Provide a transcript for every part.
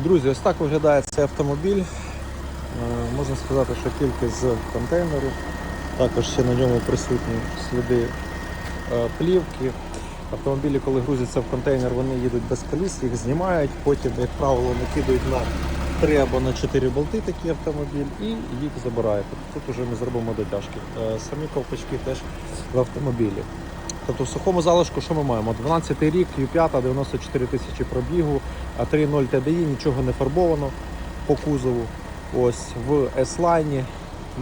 Друзі, ось так виглядає цей автомобіль. Е, Можна сказати, що тільки з контейнеру. Також ще на ньому присутні сліди е, плівки. Автомобілі, коли грузяться в контейнер, вони їдуть без коліс, їх знімають, потім, як правило, накидують на 3 або на 4 болти такий автомобіль і їх забирають. Тут вже ми зробимо дотяжки. Е, Самі ковпачки теж в автомобілі. Тобто в сухому залишку що ми маємо? 12 рік, Q5, 94 тисячі пробігу, а 3.0 TDI, нічого не фарбовано по кузову. Ось в S-Line,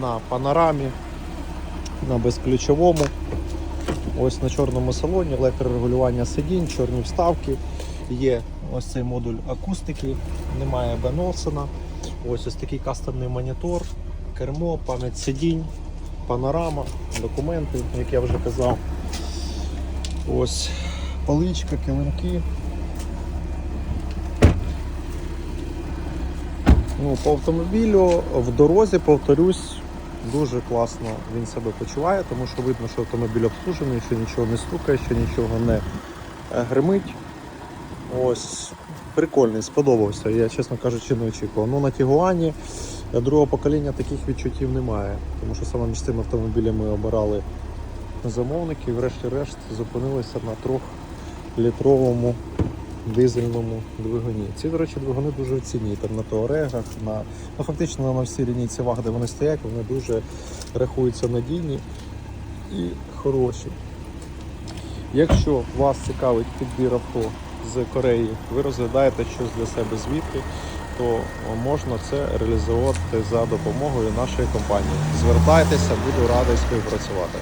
на панорамі, на безключовому. Ось на чорному салоні, електрорегулювання сидінь, чорні вставки. Є ось цей модуль акустики, немає Беннолсена. Ось ось такий кастомний монітор, кермо, пам'ять сидінь, панорама, документи, як я вже казав. Ось поличка, килимки. Ну, по автомобілю в дорозі, повторюсь, дуже класно він себе почуває, тому що видно, що автомобіль обслужений, що нічого не стукає, що нічого не е, гримить. Ось прикольний, сподобався. Я, чесно кажучи, не очікував. Ну на Тігуані другого покоління таких відчуттів немає, тому що саме між цими автомобілями обирали замовники врешті-решт зупинилися на трьохлітровому дизельному двигуні. Ці, до речі, двигуни дуже в ціні. Там на Туарегах, на ну, фактично на всій лінійці ваг, де вони стоять, вони дуже рахуються надійні і хороші. Якщо вас цікавить підбір авто з Кореї, ви розглядаєте щось для себе звідти, то можна це реалізувати за допомогою нашої компанії. Звертайтеся, буду радий співпрацювати.